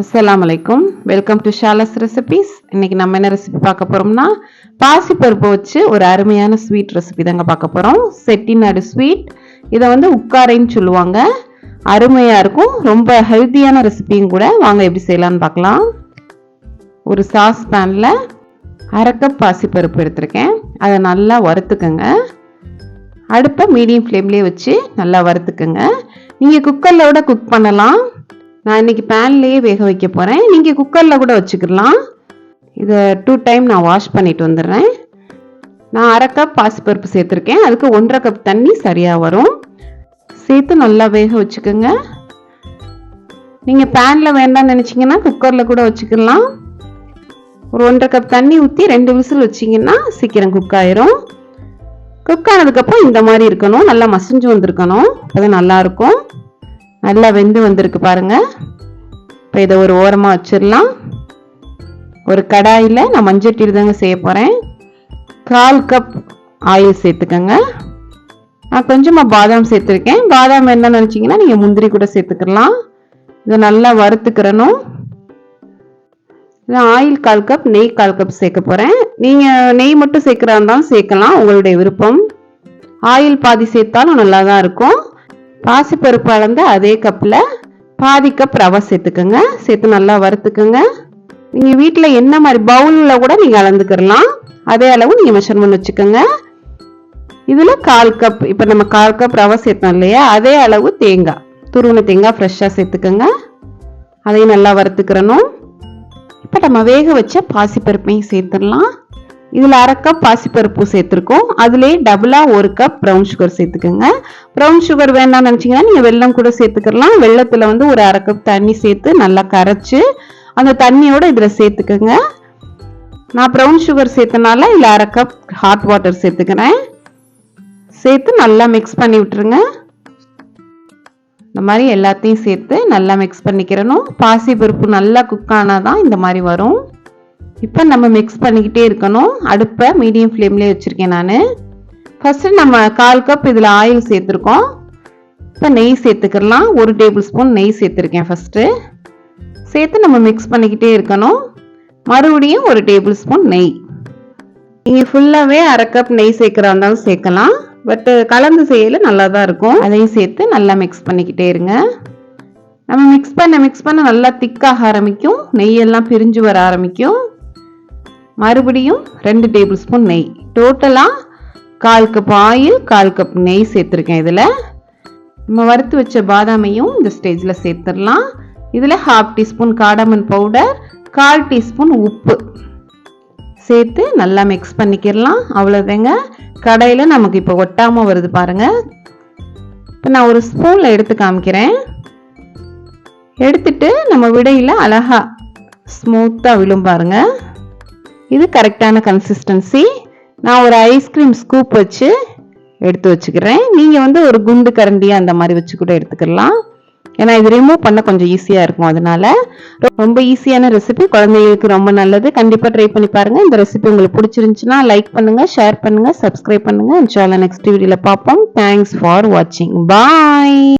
அஸ்லாம் வலைக்கும் welcome to ஷாலஸ் recipes இன்னைக்கு நம்ம என்ன ரெசிபி பார்க்க போறோம்னா பாசிப்பருப்பு வச்சு ஒரு அருமையான ஸ்வீட் ரெசிபி தாங்க பார்க்க போறோம். செட்டிநாடு ஸ்வீட் இதை வந்து உட்காரைன்னு சொல்லுவாங்க. அருமையா இருக்கும். ரொம்ப ஹெல்த்தியான ரெசிபியும் கூட. வாங்க எப்படி செய்யலாம்னு பார்க்கலாம். ஒரு சாஸ் பேனில் அரை கப் பாசிப்பருப்பு எடுத்திருக்கேன். அதை நல்லா வறுத்துக்கோங்க. அடுப்பை மீடியம் ஃப்ளேம்லேயே வச்சு நல்லா வறுத்துக்கோங்க. நீங்கள் குக்கரில் விட குக் பண்ணலாம். நான் இன்னைக்கு பேன்லேயே வேக வைக்க போகிறேன் நீங்கள் குக்கரில் கூட வச்சுக்கலாம். இதை டூ டைம் நான் வாஷ் பண்ணிட்டு வந்துடுறேன். நான் அரை கப் பாசிப்பருப்பு சேர்த்துருக்கேன். அதுக்கு ஒன்றரை கப் தண்ணி சரியாக வரும். சேர்த்து நல்லா வேக வச்சுக்கோங்க. நீங்கள் பேனில் வேண்டாம்னு நினச்சிங்கன்னா குக்கரில் கூட வச்சுக்கலாம். ஒரு ஒன்றரை கப் தண்ணி ஊற்றி ரெண்டு விசில் வச்சிங்கன்னா சீக்கிரம் குக் ஆயிரும். குக் ஆனதுக்கப்புறம் இந்த மாதிரி இருக்கணும். நல்லா மசிஞ்சு வந்திருக்கணும். அது நல்லா இருக்கும். நல்லா வெந்து வந்திருக்கு பாருங்க. இப்போ இதை ஒரு ஓரமாக வச்சிடலாம். ஒரு கடாயில் நான் மஞ்சட்டீர் தாங்க செய்ய போகிறேன் கால் கப் ஆயில் சேர்த்துக்கோங்க. நான் கொஞ்சமாக பாதாம் சேர்த்துருக்கேன். பாதாம் என்ன நினச்சிங்கன்னா நீங்கள் முந்திரி கூட சேர்த்துக்கலாம். இதை நல்லா வறுத்துக்கிறணும். ஆயில் கால் கப் நெய் கால் கப் சேர்க்க போகிறேன் நீங்கள் நெய் மட்டும் சேர்க்குறா இருந்தாலும் சேர்க்கலாம். உங்களுடைய விருப்பம். ஆயில் பாதி சேர்த்தாலும் நல்லா தான் இருக்கும். பாசிப்பருப்பு அளந்து அதே கப்பில் பாதி கப் ரவை சேர்த்துக்கோங்க சேர்த்து நல்லா வறுத்துக்கோங்க. நீங்கள் வீட்டில் என்ன மாதிரி பவுலில் கூட நீங்கள் அளந்துக்கிறலாம் அதே அளவு நீங்கள் மெஷர்மெண்ட் வச்சுக்கோங்க. இதில் கால் கப் இப்போ நம்ம கால் கப் ரவை சேர்த்தோம் இல்லையா? அதே அளவு தேங்காய். துருவின தேங்காய் ஃப்ரெஷ்ஷாக சேர்த்துக்கோங்க. அதையும் நல்லா வறுத்துக்கிறணும். இப்போ நம்ம வேக வச்ச பாசிப்பருப்பையும் சேர்த்துடலாம். இதில் அரை கப் பாசிப்பருப்பு சேர்த்துருக்கோம். அதுலேயே டபுளாக ஒரு கப் ப்ரௌன் சுகர் சேர்த்துக்கோங்க. ப்ரௌன் சுகர் வேண்டாம்னு நினச்சிங்கன்னா நீங்கள் வெல்லம் கூட சேர்த்துக்கலாம். வெள்ளத்தில் வந்து ஒரு அரை கப் தண்ணி சேர்த்து நல்லா கரைச்சி அந்த தண்ணியோட இதில் சேர்த்துக்கோங்க. நான் ப்ரௌன் சுகர் சேர்த்தனால இதில் அரை கப் ஹாட் வாட்டர் சேர்த்துக்கிறேன். சேர்த்து நல்லா மிக்ஸ் பண்ணி விட்டுருங்க. இந்த மாதிரி எல்லாத்தையும் சேர்த்து நல்லா மிக்ஸ் பண்ணிக்கிறணும். பாசி பருப்பு நல்லா குக் ஆனால் தான் இந்த மாதிரி வரும். இப்போ நம்ம மிக்ஸ் பண்ணிக்கிட்டே இருக்கணும். அடுப்பை மீடியம் ஃப்ளேம்லேயே வச்சுருக்கேன் நான். ஃபஸ்ட்டு நம்ம கால் கப் இதில் ஆயில் சேர்த்துருக்கோம். இப்போ நெய் சேர்த்துக்கிடலாம் ஒரு டேபிள் ஸ்பூன் நெய் சேர்த்துருக்கேன் ஃபஸ்ட்டு சேர்த்து நம்ம மிக்ஸ் பண்ணிக்கிட்டே இருக்கணும். மறுபடியும் ஒரு டேபிள் ஸ்பூன் நெய். நீங்கள் ஃபுல்லாகவே அரை கப் நெய் சேர்க்குறா இருந்தாலும் சேர்க்கலாம். பட் கலந்து செய்யல நல்லா தான் இருக்கும். அதையும் சேர்த்து நல்லா மிக்ஸ் பண்ணிக்கிட்டே இருங்க. நம்ம மிக்ஸ் பண்ண மிக்ஸ் பண்ண நல்லா திக்காக ஆரம்பிக்கும். நெய்யெல்லாம் பிரிஞ்சு வர ஆரம்பிக்கும். மறுபடியும் ரெண்டு டேபிள் ஸ்பூன் நெய். டோட்டலாக கால் கப் ஆயில் கால் கப் நெய் சேர்த்துருக்கேன் இதில். நம்ம வறுத்து வச்ச பாதாமையும் இந்த ஸ்டேஜில் சேர்த்துடலாம். இதில் ஹாஃப் டீஸ்பூன் காடமன் பவுடர் கால் டீஸ்பூன் உப்பு. சேர்த்து நல்லா மிக்ஸ் பண்ணிக்கிடலாம். அவ்வளோதாங்க கடையில் நமக்கு இப்போ ஒட்டாமல் வருது பாருங்கள் இப்போ நான் ஒரு ஸ்பூனில் எடுத்து காமிக்கிறேன். எடுத்துட்டு நம்ம விடையில் அழகாக ஸ்மூத்தாக விழும் பாருங்கள் இது கரெக்டான கன்சிஸ்டன்சி நான் ஒரு ஐஸ்கிரீம் ஸ்கூப் வச்சு எடுத்து வச்சுக்கிறேன். நீங்கள் வந்து ஒரு குண்டு கரண்டியாக அந்த மாதிரி வச்சு கூட எடுத்துக்கலாம். ஏன்னா இது ரிமூவ் பண்ண கொஞ்சம் ஈஸியாக இருக்கும் அதனால. ரொம்ப ஈஸியான ரெசிபி குழந்தைகளுக்கு ரொம்ப நல்லது. கண்டிப்பாக ட்ரை பண்ணி பாருங்கள் இந்த ரெசிபி உங்களுக்கு பிடிச்சிருந்துச்சுன்னா லைக் பண்ணுங்கள் ஷேர் பண்ணுங்கள் சப்ஸ்கிரைப் பண்ணுங்கள் இன்ஷால்லா நெக்ஸ்ட் வீடியோவில் பார்ப்போம். தேங்க்ஸ் ஃபார் வாட்சிங் பாய்